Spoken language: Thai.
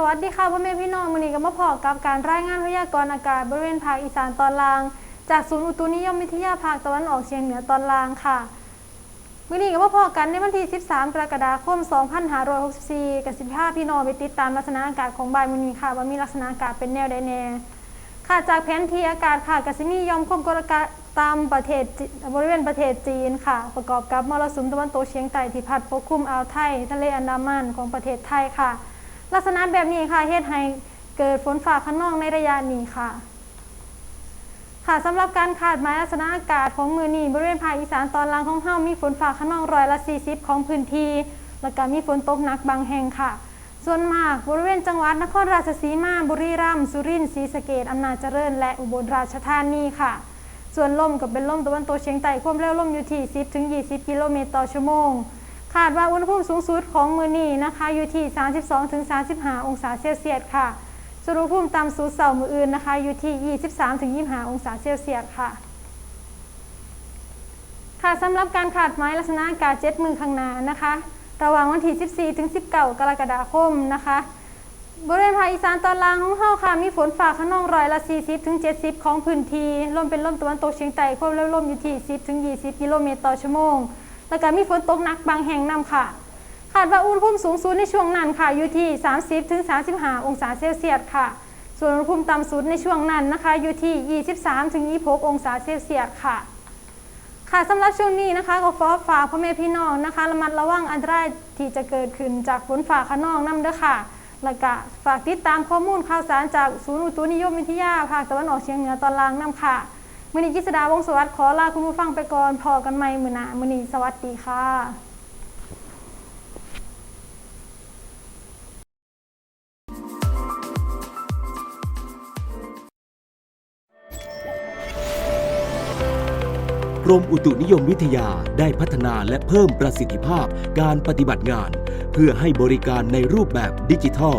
สวัสดีค่ะพ่อแม่พี่น้องวันนี้ก็มาพอกับการรายงานพยากรณ์อากาศบริเวณภาคอีสานตอนล่าง จากศูนย์อุตุนิยมวิทยาภาคตะวันออกเฉียงเหนือตอนล่างค่ะวันนี้ก็มาพอกันในวันที่ 13 กรกฎาคม 2564 กับ 15 พี่น้องไปติดตามลักษณะอากาศของบ่ายวันนี้ค่ะ ว่ามีลักษณะอากาศเป็นแนวใดแน่ค่ะจากแผนที่อากาศค่ะกัสิมียอมความกดอากาศตามประเทศบริเวณประเทศจีนค่ะ ประกอบกับมรสุมตะวันตกเฉียงใต้ที่พัดปกคลุมอ่าวไทย ทะเลอันดามันของประเทศไทยค่ะ ลักษณะแบบนี้ค่ะเฮ็ดให้เกิดฝนฟ้าขนองในระยะนี้ค่ะค่ะสำหรับการคาดหมายลักษณะอากาศของมือนี้บริเวณภาคอีสานตอนล่างของเฮามีฝนฟ้าขนองร้อยละ40 ของพื้นที่แล้วก็มีฝนตกหนักบางแห่งค่ะ ส่วนมากบริเวณจังหวัดนครราชสีมาบุรีรัมย์สุรินทร์ศรีสะเกษอำนาจเจริญ และอุบลราชธานีค่ะ ส่วนลมก็เป็นลมตะวันตกเฉียงใต้ความเร็วลมอยู่ที่ 10 ถึง 20 กิโลเมตรต่อชั่วโมง คาดว่าอุณหภูมิสูงสุดของมือนี้นะคะ อยู่ที่ 32-35 องศาเซลเซียสค่ะส่วนอุณหภูมิต่ำสุดเสาร์มืออื่นนะคะ อยู่ที่ 23-25 องศาเซลเซียสค่ะ ค่ะสำหรับการขาดไม้ลักษณะอากาศเจ็ดมือข้างหน้านะคะ ระหว่างวันที่ 14-19 กรกฎาคมนะคะบริเวณภาคอีสานตอนล่างของเฮาค่ะ มีฝนฟ้าขนองร้อยละ 40ถึง70 ของพื้นที่ลมเป็นลมตะวันตกเฉียงใต้ความเร็วลมอยู่ที่ 10ถึง20 กิโลเมตรต่อชั่วโมง แล้วก็มีฝนตกหนักบางแห่งนำค่ะคาดว่าอุณหภูมิสูงสุดในช่วงนั้นค่ะอยู่ที่ 30ถึง35 องศาเซลเซียสค่ะ ส่วนอุณหภูมิต่ำสุดในช่วงนั้นนะคะอยู่ที่ 23ถึง26 องศาเซลเซียสค่ะ ค่ะสำหรับช่วงนี้นะคะก็ขอฝากพ่อแม่พี่น้องนะคะระมัดระวังอันตรายที่จะเกิดขึ้นจากฝนฟ้าขนองน้ำเด้อค่ะแล้วก็ฝากติดตามข้อมูลข่าวสารจากศูนย์อุตุนิยมวิทยาภาคตะวันออกเฉียงเหนือตอนล่างน้ำค่ะ มือนีกิษดาวงสวัสดิ์ขอลาคุณผู้ฟังไปก่อนพอกันใหม่มือหนามือนีสวัสดีค่ะกรมอุตุนิยมวิทยาได้พัฒนาและเพิ่มประสิทธิภาพการปฏิบัติงาน เพื่อให้บริการในรูปแบบดิจิทัล